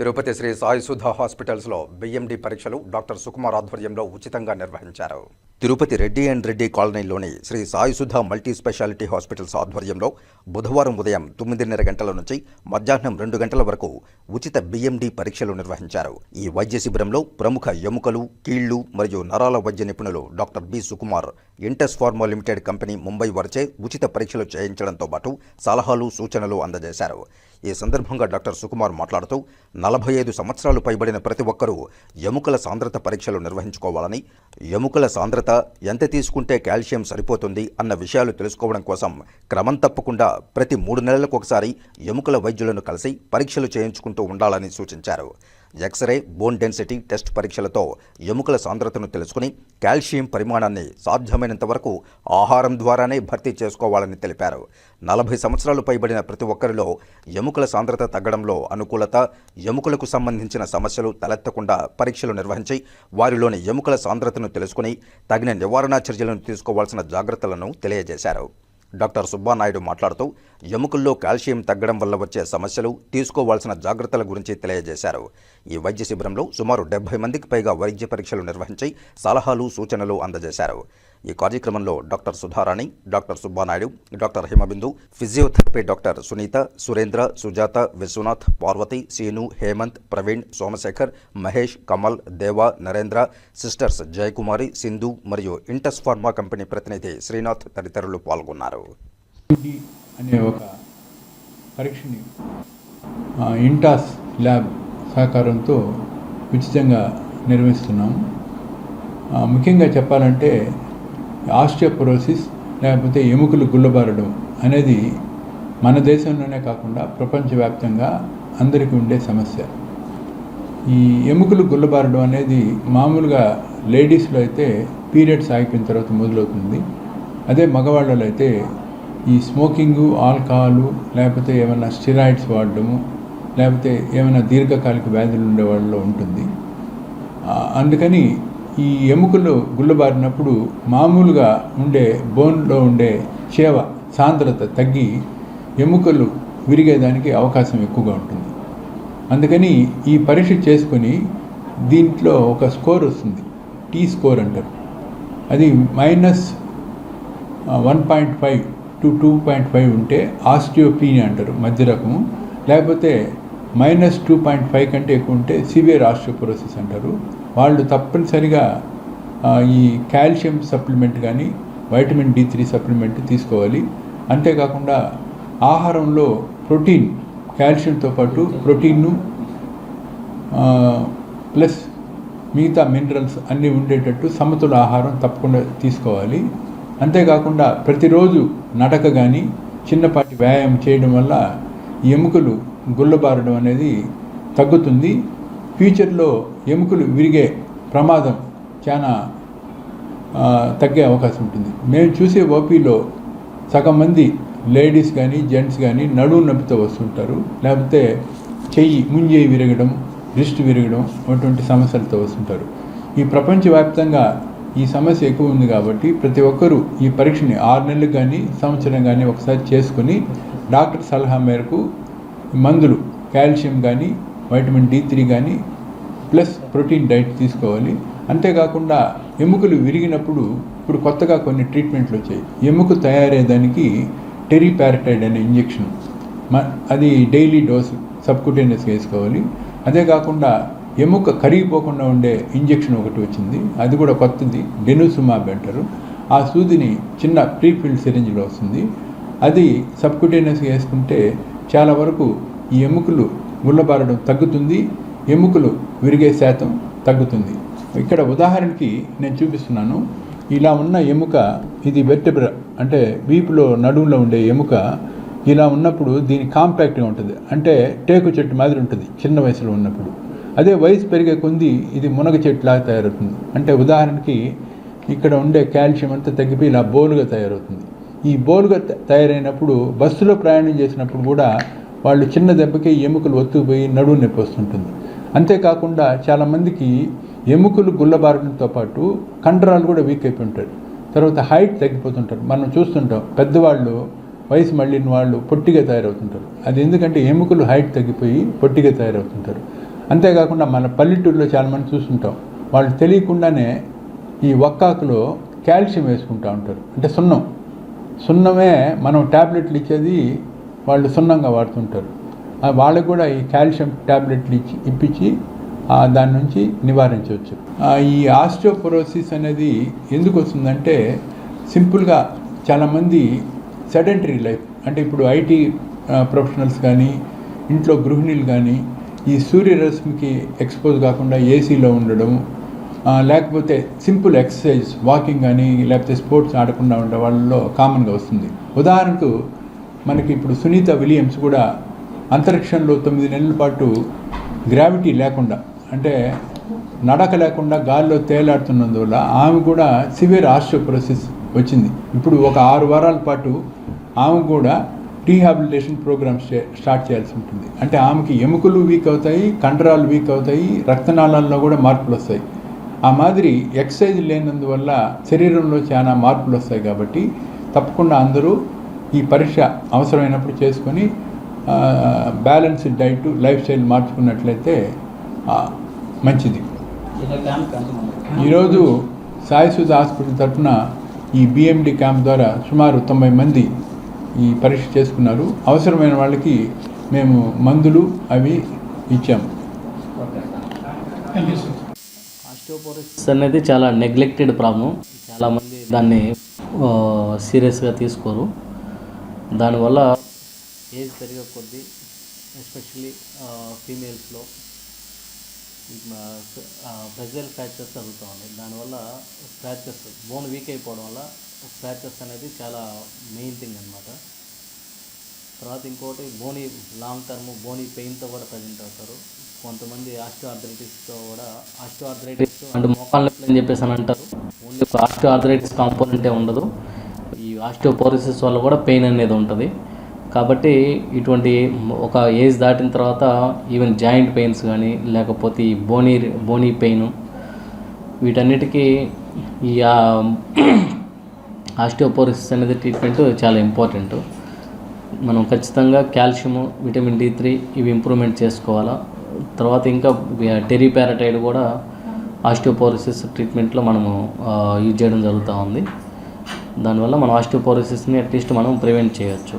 తిరుపతి శ్రీ సాయిసుధ హాస్పిటల్స్లో బిఎండి పరీక్షలు డాక్టర్ సుకుమార్ ఆధ్వర్యంలో ఉచితంగా నిర్వహించారు. తిరుపతి రెడ్డి అండ్ రెడ్డి కాలనీలోని Sri Saisudha multi specialty hospitals ఆధ్వర్యంలో బుధవారం ఉదయం తొమ్మిదిన్నర గంటల నుంచి మధ్యాహ్నం రెండు గంటల వరకు ఉచిత బిఎండి పరీక్షలు నిర్వహించారు. ఈ వైద్య శిబిరంలో ప్రముఖ ఎముకలు కీళ్ళు మరియు నరాల వైద్య నిపుణులు doctor B Sukumar Intas pharma limited company Mumbai వారిచే ఉచిత పరీక్షలు చేయించడంతో పాటు సలహాలు సూచనలు అందజేశారు. ఈ సందర్భంగా డాక్టర్ సుకుమార్ మాట్లాడుతూ నలభై ఐదు సంవత్సరాలు పైబడిన ప్రతి ఒక్కరూ ఎముకల సాంద్రత పరీక్షలు నిర్వహించుకోవాలని ఎముకల సాంద్రత ఎంత తీసుకుంటే కాల్షియం సరిపోతుంది అన్న విషయాలు తెలుసుకోవడం కోసం క్రమం తప్పకుండా ప్రతి మూడు నెలలకు ఒకసారి ఎముకల వైద్యులను కలిసి పరీక్షలు చేయించుకుంటూ ఉండాలని సూచించారు. X ray bone density test పరీక్షలతో ఎముకల సాంద్రతను తెలుసుకుని కాల్షియం పరిమాణాన్ని సాధ్యమైనంత వరకు ఆహారం ద్వారానే భర్తీ చేసుకోవాలని తెలిపారు. నలభై సంవత్సరాలు పైబడిన ప్రతి ఒక్కరిలో ఎముకల సాంద్రత తగ్గడంలో అనుకూలత ఎముకలకు సంబంధించిన సమస్యలు తలెత్తకుండా పరీక్షలు నిర్వహించి వారిలోని ఎముకల సాంద్రతను తెలుసుకుని తగిన నివారణా చర్యలను తీసుకోవాల్సిన జాగ్రత్తలను తెలియజేశారు. డాక్టర్ సుబ్బానాయుడు మాట్లాడుతూ ఎముకల్లో కాల్షియం తగ్గడం వల్ల వచ్చే సమస్యలు తీసుకోవాల్సిన జాగ్రత్తల గురించి తెలియజేశారు. ఈ వైద్య శిబిరంలో సుమారు డెబ్బై మందికి పైగా వైద్య పరీక్షలు నిర్వహించి సలహాలు సూచనలు అందజేశారు. ఈ కార్యక్రమంలో doctor Sudharani doctor Subbanaidu doctor Himabindu physiotherapy doctor Sunitha Surendra Sujatha Vishwanath Parvathi Seenu Hemanth Praveen Somashekar Mahesh Kamal Deva Narendra sisters Jayakumari Sindhu మరియు ఇంటస్ ఫార్మా కంపెనీ ప్రతినిధి శ్రీనాథ్ తదితరులు పాల్గొన్నారు. అనే ఒక పరీక్షని ఇంటాస్ ల్యాబ్ సహకారంతో ఉచితంగా నిర్వహిస్తున్నాం. ముఖ్యంగా చెప్పాలంటే ఆస్టియోపరోసిస్ లేకపోతే ఎముకలు గుల్లబారడం అనేది మన దేశంలోనే కాకుండా ప్రపంచవ్యాప్తంగా అందరికీ ఉండే సమస్య. ఈ ఎముకలు గుల్లబారడం అనేది మామూలుగా లేడీస్లో అయితే పీరియడ్స్ ఆగిపోయిన తర్వాత మొదలవుతుంది. అదే మగవాళ్ళలో అయితే ఈ స్మోకింగు ఆల్కహాలు లేకపోతే ఏమైనా స్టిరాయిడ్స్ వాడడము లేకపోతే ఏమైనా దీర్ఘకాలిక వ్యాధులు ఉండే వాళ్ళలో ఉంటుంది. అందుకని ఈ ఎముకలు గుల్లబారినప్పుడు మామూలుగా ఉండే బోన్లో ఉండే సేవ సాంద్రత తగ్గి ఎముకలు విరిగేదానికి అవకాశం ఎక్కువగా ఉంటుంది. అందుకని ఈ పరీక్ష చేసుకొని దీంట్లో ఒక స్కోర్ వస్తుంది. టీ స్కోర్ అంటారు. అది minus one point five to two point five ఉంటే ఆస్టియోపీని అంటారు మధ్య రకము. లేకపోతే మైనస్ టూ పాయింట్ ఫైవ్ కంటే ఎక్కువ ఉంటే సివియర్ ఆస్టియోపరోసిస్ అంటారు. వాళ్ళు తప్పనిసరిగా ఈ కాల్షియం సప్లిమెంట్ కానీ వైటమిన్ డి త్రీ సప్లిమెంట్ తీసుకోవాలి. అంతేకాకుండా ఆహారంలో ప్రోటీన్ కాల్షియంతో పాటు ప్రోటీన్ను ప్లస్ మిగతా మినరల్స్ అన్నీ ఉండేటట్టు సమతుల ఆహారం తప్పకుండా తీసుకోవాలి. అంతేకాకుండా ప్రతిరోజు నడక కానీ చిన్నపాటి వ్యాయామం చేయడం వల్ల ఎముకలు గుల్లబారడం అనేది తగ్గుతుంది. ఫ్యూచర్లో ఎముకలు విరిగే ప్రమాదం చాలా తగ్గే అవకాశం ఉంటుంది. మేము చూసే ఓపీలో సగం మంది లేడీస్ కానీ జెంట్స్ కానీ నడువు నొప్పితో వస్తుంటారు. లేకపోతే చెయ్యి ముంజేయి విరగడం రిస్ట్ విరగడం అటువంటి సమస్యలతో వస్తుంటారు. ఈ ప్రపంచవ్యాప్తంగా ఈ సమస్య ఎక్కువ ఉంది కాబట్టి ప్రతి ఒక్కరూ ఈ పరీక్షని ఆరు నెలలు కానీ సంవత్సరం కానీ ఒకసారి చేసుకుని డాక్టర్ సలహా మేరకు మందులు కాల్షియం కానీ వైటమిన్ డి త్రీ కానీ ప్లస్ ప్రోటీన్ డైట్ తీసుకోవాలి. అంతేకాకుండా ఎముకలు విరిగినప్పుడు ఇప్పుడు కొత్తగా కొన్ని ట్రీట్మెంట్లు వచ్చాయి. ఎముక తయారయ్యేదానికి టెరిపారటైడ్ అనే ఇంజెక్షన్. మ అది డైలీ డోస్ సబ్కుటేనియస్ వేసుకోవాలి. అదే కాకుండా ఎముక కరిగిపోకుండా ఉండే ఇంజెక్షన్ ఒకటి వచ్చింది. అది కూడా కొత్తది. డెనుసుమాబ్ అంటారు. ఆ సూదిని చిన్న ప్రీఫిల్డ్ సిరింజ్లో వస్తుంది. అది సబ్కుటేనియస్ వేసుకుంటే చాలా వరకు ఈ ఎముకలు గుల్లబారడం తగ్గుతుంది. ఎముకలు విరిగే శాతం తగ్గుతుంది. ఇక్కడ ఉదాహరణకి నేను చూపిస్తున్నాను. ఇలా ఉన్న ఎముక ఇది వెర్టెబ్ర అంటే వీపులో నడుములో ఉండే ఎముక ఇలా ఉన్నప్పుడు దీని కాంపాక్ట్గా ఉంటుంది. అంటే టేకు చెట్టు మాదిరి ఉంటుంది చిన్న వయసులో ఉన్నప్పుడు. అదే వయసు పెరిగే కొంది ఇది మునగ చెట్టులాగా తయారవుతుంది. అంటే ఉదాహరణకి ఇక్కడ ఉండే కాల్షియం అంతా తగ్గిపోయి ఇలా బోలుగా తయారవుతుంది. ఈ బోలుగా త- తయారైనప్పుడు బస్సులో ప్రయాణం చేసినప్పుడు కూడా వాళ్ళు చిన్న దెబ్బకి ఎముకలు ఒత్తుకుపోయి నడువు నొప్పి వస్తుంటుంది. అంతేకాకుండా చాలామందికి ఎముకలు గుల్లబారడంతో పాటు కండరాలు కూడా వీక్ అయిపోయి ఉంటారు తర్వాత హైట్ తగ్గిపోతుంటారు. మనం చూస్తుంటాం పెద్దవాళ్ళు వయసు మళ్ళిన వాళ్ళు పొట్టిగా తయారవుతుంటారు. అది ఎందుకంటే ఎముకలు హైట్ తగ్గిపోయి పొట్టిగా తయారవుతుంటారు. అంతేకాకుండా మన పల్లెటూరులో చాలామంది చూస్తుంటాం. వాళ్ళు తెలియకుండానే ఈ ఒక్కాకులో కాల్షియం వేసుకుంటూ ఉంటారు. అంటే సున్నం. సున్నమే మనం ట్యాబ్లెట్లు ఇచ్చేది వాళ్ళు సున్నంగా వాడుతుంటారు. వాళ్ళకు కూడా ఈ కాల్షియం ట్యాబ్లెట్లు ఇచ్చి ఇప్పించి దాని నుంచి నివారించవచ్చు. ఈ ఆస్టియోపొరోసిస్ అనేది ఎందుకు వస్తుందంటే సింపుల్గా చాలామంది సెడెంటరీ లైఫ్ అంటే ఇప్పుడు ఐటీ ప్రొఫెషనల్స్ కానీ ఇంట్లో గృహిణులు కానీ ఈ సూర్యరశ్మికి ఎక్స్పోజ్ కాకుండా ఏసీలో ఉండడం లేకపోతే సింపుల్ ఎక్సర్సైజ్ వాకింగ్ కానీ లేకపోతే స్పోర్ట్స్ ఆడకుండా ఉండే వాళ్ళలో కామన్గా వస్తుంది. ఉదాహరణకు మనకి ఇప్పుడు సునీత విలియమ్స్ కూడా అంతరిక్షంలో తొమ్మిది నెలల పాటు గ్రావిటీ లేకుండా అంటే నడక లేకుండా గాల్లో తేలాడుతున్నందువల్ల ఆమె కూడా సివియర్ ఆస్ట్రోప్రోసిస్ వచ్చింది. ఇప్పుడు ఒక ఆరు వారాల పాటు ఆమె కూడా రీహాబిలిటేషన్ ప్రోగ్రామ్స్ స్టార్ట్ చేయాల్సి ఉంటుంది. అంటే ఆమెకి ఎముకలు వీక్ అవుతాయి కండరాలు వీక్ అవుతాయి రక్తనాళాల్లో కూడా మార్పులు వస్తాయి. ఆ మాదిరి ఎక్సర్సైజ్ లేనందువల్ల శరీరంలో చాలా మార్పులు వస్తాయి కాబట్టి తప్పకుండా అందరూ ఈ పరీక్ష అవసరమైనప్పుడు చేసుకొని బ్యాలెన్స్డ్ డైట్ లైఫ్ స్టైల్ మార్చుకున్నట్లయితే ఆ, మంచిది. ఈరోజు సాయిసుధ హాస్పిటల్ తరఫున ఈ బిఎండి క్యాంప్ ద్వారా సుమారు తొంభై మంది ఈ పరీక్ష చేసుకున్నారు. అవసరమైన వాళ్ళకి మేము మందులు అవి ఇచ్చాము ఆస్టియోపోరోసిస్ అనేది చాలా నెగ్లెక్టెడ్ ప్రాబ్లం చాలామంది దాన్ని సీరియస్గా తీసుకోరు. దానివల్ల ఏజ్ పెరిగే కొద్దీ ఎస్పెషల్లీ ఫీమేల్స్లో ప్రెజర్ ఫ్రాక్చర్స్ జరుగుతూ ఉన్నాయి. దానివల్ల ఫ్రాక్చర్స్ బోన్ వీక్ అయిపోవడం వల్ల ఫ్రాక్చర్స్ అనేది చాలా మెయిన్ థింగ్ అనమాట తర్వాత ఇంకోటి బోనీ లాంగ్ టర్మ్ బోనీ పెయిన్తో కూడా ప్రజెంట్ అవుతారు. కొంతమంది ఆస్టియోఆర్థరైటిస్తో కూడా ఆస్టియోఆర్థరైటిస్ అండ్ మోకాళ్ళ నొప్పులు అని చెప్పేసి అని అంటారు. ఓన్లీ ఒక ఆస్టియోఆర్థరైటిస్ కాంపోనెంటే ఉండదు. ఈ ఆస్టియోపోరోసిస్ వల్ల కూడా పెయిన్ అనేది ఉంటుంది. కాబట్టి ఇటువంటి ఒక ఏజ్ దాటిన తర్వాత ఈవెన్ జాయింట్ పెయిన్స్ కానీ లేకపోతే ఈ బోనీ బోనీ పెయిన్ వీటన్నిటికీ ఈ ఆస్టియోపోరిసిస్ అనేది ట్రీట్మెంట్ చాలా ఇంపార్టెంట్ మనం ఖచ్చితంగా కాల్షియము విటమిన్ డి త్రీ ఇవి ఇంప్రూవ్మెంట్ చేసుకోవాలా. తర్వాత ఇంకా టెరీపారటైడ్ కూడా ఆస్టియోపోరిసిస్ ట్రీట్మెంట్లో మనము యూజ్ చేయడం జరుగుతూ ఉంది. దానివల్ల మనం ఆస్టియోపోరిసిస్ని అట్లీస్ట్ మనం ప్రివెంట్ చేయొచ్చు.